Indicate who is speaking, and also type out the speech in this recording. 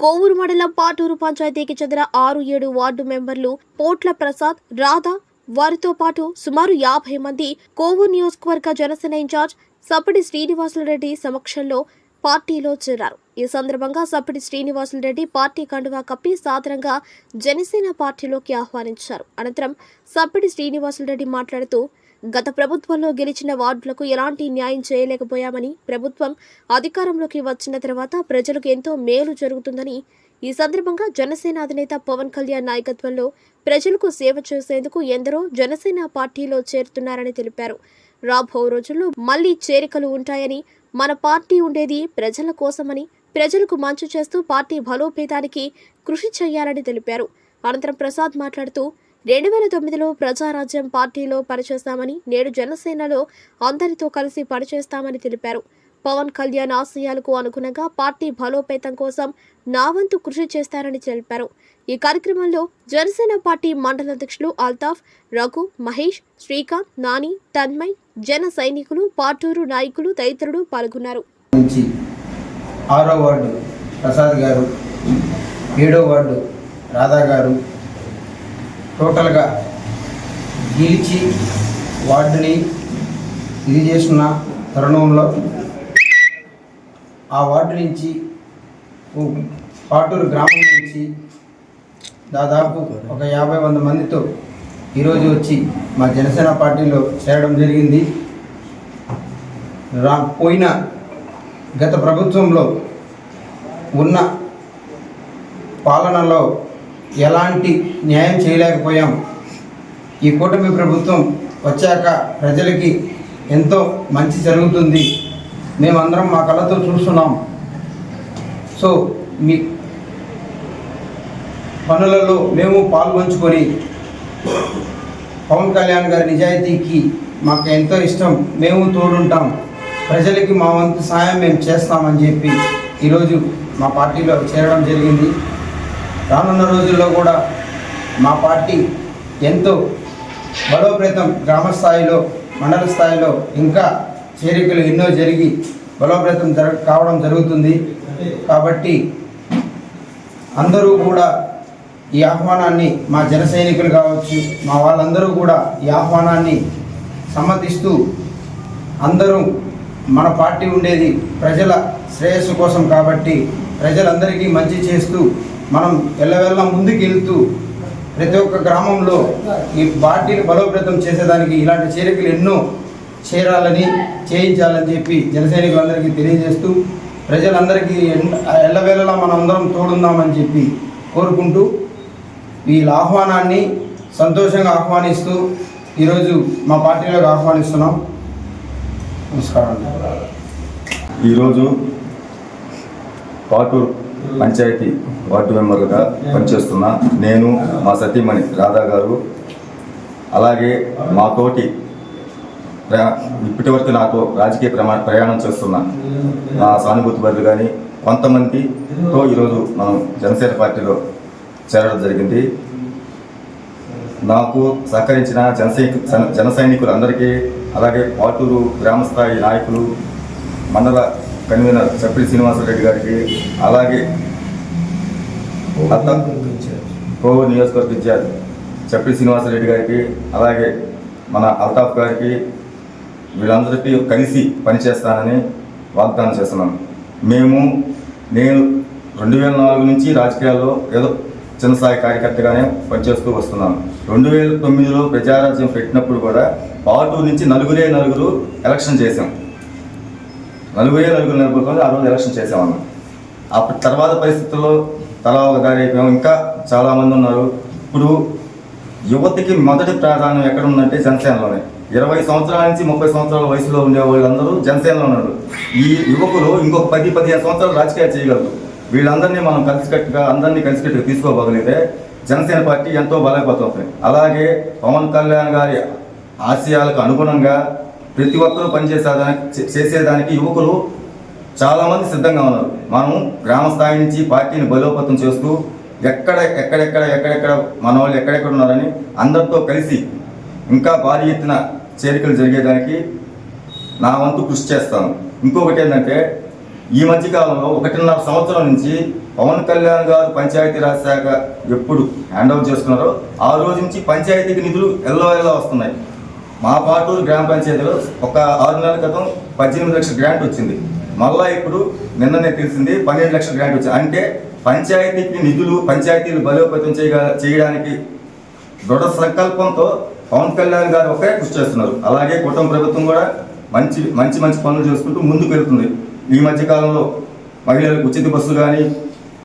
Speaker 1: కోవూరు మండలం పాటూరు పంచాయతీకి చెందిన ఆరు ఏడు వార్డు మెంబర్లు పోట్ల ప్రసాద్ రాధా వారితో పాటు సుమారు యాభై మంది కోవూరు నియోజకవర్గ జనసేన ఇన్ఛార్జ్ సప్పటి శ్రీనివాసులరెడ్డి సమక్షంలో పార్టీలో చేరారు. ఈ సందర్భంగా సప్పటి శ్రీనివాసులరెడ్డి పార్టీ కండువా కప్పి సాధారణంగా జనసేన పార్టీలోకి ఆహ్వానించారు. అనంతరం సప్పటి శ్రీనివాసులరెడ్డి మాట్లాడుతూ గత ప్రభుత్వంలో గెలిచిన వార్డులకు ఎలాంటి న్యాయం చేయలేకపోయామని ప్రభుత్వం అధికారంలోకి వచ్చిన తర్వాత ప్రజలకు ఎంతో మేలు జరుగుతుందని ఈ సందర్భంగా జనసేన అధినేత పవన్ కళ్యాణ్ నాయకత్వంలో ప్రజలకు సేవ చేసేందుకు ఎందరో జనసేన పార్టీలో చేరుతున్నారని తెలిపారు. రాబో రోజుల్లో మళ్ళీ చేరికలు ఉంటాయని మన పార్టీ ఉండేది ప్రజల కోసమని ప్రజలకు మంచు చేస్తూ పార్టీ బలోపేతానికి కృషి చేయాలని తెలిపారు. అనంతరం ప్రసాద్ మాట్లాడుతూ రెండు వేల తొమ్మిదిలో ప్రజారాజ్యం పార్టీలో పనిచేస్తామని నేడు జనసేనలో అందరితో కలిసి పనిచేస్తామని తెలిపారు. పవన్ కళ్యాణ్ ఆశయాలకు అనుగుణంగా పార్టీ బలోపేతం కోసం నా వంతు కృషి చేస్తారని తెలిపారు. ఈ కార్యక్రమంలో జనసేన పార్టీ మండల అధ్యక్షులు అల్తాఫ్ రఘు మహేష్ శ్రీకాంత్ నాని తన్మయ్ జన సైనికులు పాటూరు నాయకులు తదితరులు పాల్గొన్నారు.
Speaker 2: ఆరో వార్డు ప్రసాద్ గారు ఏడో వార్డు రాధా గారు టోటల్గా గెలిచి వార్డుని ఇది చేసిన తరుణంలో ఆ వార్డు నుంచి పాటూరు గ్రామం నుంచి దాదాపు ఒక యాభై వంద మందితో ఈరోజు వచ్చి మా జనసేన పార్టీలో చేరడం జరిగింది. రా పోయిన గత ప్రభుత్వంలో ఉన్న పాలనలో ఎలాంటి న్యాయం చేయలేకపోయాం. ఈ కూటమి ప్రభుత్వం వచ్చాక ప్రజలకి ఎంతో మంచి జరుగుతుంది. మేమందరం మా కళ్ళతో చూస్తున్నాం. సో మీ పనులలో మేము పాల్పంచుకొని పవన్ కళ్యాణ్ గారి నిజాయితీకి మాకు ఎంతో ఇష్టం. మేము తోడుంటాం. ప్రజలకి మా వంతు సాయం మేము చేస్తామని చెప్పి ఈరోజు మా పార్టీలో చేరడం జరిగింది. రానున్న రోజుల్లో కూడా మా పార్టీ ఎంతో బలోపేతం గ్రామ స్థాయిలో మండల స్థాయిలో ఇంకా చేరికలు ఎన్నో జరిగి బలోపేతం జరగ కావడం జరుగుతుంది. కాబట్టి అందరూ కూడా ఈ ఆహ్వానాన్ని మా జన సైనికులు కావచ్చు మా వాళ్ళందరూ కూడా ఈ ఆహ్వానాన్ని సమ్మతిస్తూ అందరూ మన పార్టీ ఉండేది ప్రజల శ్రేయస్సు కోసం కాబట్టి ప్రజలందరికీ మంచి చేస్తూ మనం ఎల్లవెల్ల ముందుకు వెళ్తూ ప్రతి ఒక్క గ్రామంలో ఈ పార్టీని బలోపేతం చేసేదానికి ఇలాంటి చేరికలు ఎన్నో చేరాలని చేయించాలని చెప్పి జనసైనికులందరికీ తెలియజేస్తూ ప్రజలందరికీ ఎన్- ఎల్లవేళలా మనం అందరం తోడుందామని చెప్పి కోరుకుంటూ వీళ్ళ ఆహ్వానాన్ని సంతోషంగా ఆహ్వానిస్తూ ఈరోజు మా పార్టీలోకి ఆహ్వానిస్తున్నాం. నమస్కారం.
Speaker 3: ఈరోజు పాటూరు పంచాయతీ వార్డు మెంబర్గా పనిచేస్తున్న నేను మా సతీమణి రాధా గారు అలాగే మా తోటి ప్రయా ఇప్పటి వరకు నాతో రాజకీయ ప్రమా ప్రయాణం చేస్తున్న నా సానుభూతి బదులు కానీ కొంతమందితో ఈరోజు మనం జనసేన పార్టీలో చేరడం జరిగింది. నాకు సహకరించిన జన జన సైనికులందరికీ అలాగే పాటూరు గ్రామస్థాయి నాయకులు మండల కన్వీనర్ చప్పిలి శ్రీనివాసరెడ్డి గారికి అలాగే కోవు నియోజకవర్గ ఇన్ఛార్జ్ చప్పిలి శ్రీనివాసరెడ్డి గారికి అలాగే మన అల్తాఫ్ గారికి వీళ్ళందరికీ కలిసి పనిచేస్తానని వాగ్దానం చేస్తున్నాను మేము నేను రెండు వేల నాలుగు నుంచి రాజకీయాల్లో ఏదో చిన్న స్థాయి కార్యకర్తగానే పనిచేస్తూ వస్తున్నాను రెండు వేల తొమ్మిదిలో ప్రజారాజ్యం పెట్టినప్పుడు కూడా పార్టీ నుంచి నలుగురే నలుగురు ఎలక్షన్ చేశాం. నలుగురే నలుగురు నిలబడుకొని ఆ రోజు ఎలక్షన్ చేసామన్నాం అప్పటి తర్వాత పరిస్థితుల్లో తలా ఒక దారి అయిపోయాం ఇంకా చాలామంది ఉన్నారు. ఇప్పుడు యువతకి మొదటి ప్రాధాన్యం ఎక్కడ ఉందంటే జనసేనలోనే. ఇరవై సంవత్సరాల నుంచి ముప్పై సంవత్సరాల వయసులో ఉండే వాళ్ళందరూ జనసేనలో ఉన్నారు. ఈ యువకులు ఇంకొక పది పదిహేను సంవత్సరాలు రాజకీయాలు చేయగలరు. వీళ్ళందరినీ మనం కలిసికట్టుగా అందరినీ కలిసికట్టుగా తీసుకోగలిగితే జనసేన పార్టీ ఎంతో బలైపోతుంది అలాగే పవన్ కళ్యాణ్ గారి ఆశయాలకు అనుగుణంగా ప్రతి ఒక్కరూ పనిచేసేదానికి చే- చేసేదానికి యువకులు చాలామంది సిద్ధంగా ఉన్నారు. మనం గ్రామ స్థాయి నుంచి పార్టీని బలోపేతం చేస్తూ ఎక్కడ ఎక్కడెక్కడ ఎక్కడెక్కడ మన వాళ్ళు ఎక్కడెక్కడ ఉన్నారని అందరితో కలిసి ఇంకా భారీ ఎత్తున చేరికలు జరిగేదానికి నా వంతు కృషి చేస్తాను. ఇంకొకటి ఏంటంటే ఈ మధ్యకాలంలో ఒకటిన్నర సంవత్సరం నుంచి పవన్ కళ్యాణ్ గారు పంచాయతీరాజ్ శాఖ ఎప్పుడు హ్యాండ్ ఓవర్ చేసుకున్నారో ఆ రోజు నుంచి పంచాయతీకి నిధులు ఎల్లో ఎల్లో వస్తున్నాయి. మా పాటూరు గ్రామ పంచాయతీలో ఒక ఆరు నెలల క్రితం పద్దెనిమిది లక్షల గ్రాంట్ వచ్చింది. మళ్ళా ఇప్పుడు నిన్ననే తెలిసింది పన్నెండు లక్షల గ్రాంట్ వచ్చింది అంటే పంచాయతీకి నిధులు పంచాయతీలు బలోపేతం చేయగా చేయడానికి దృఢ సంకల్పంతో పవన్ కళ్యాణ్ గారు ఒకే కృషి చేస్తున్నారు. అలాగే కుటుంబ ప్రభుత్వం కూడా మంచి మంచి మంచి పనులు చేసుకుంటూ ముందుకు వెళ్తుంది. ఈ మధ్య కాలంలో మహిళలకు ఉచిత బస్సులు కానీ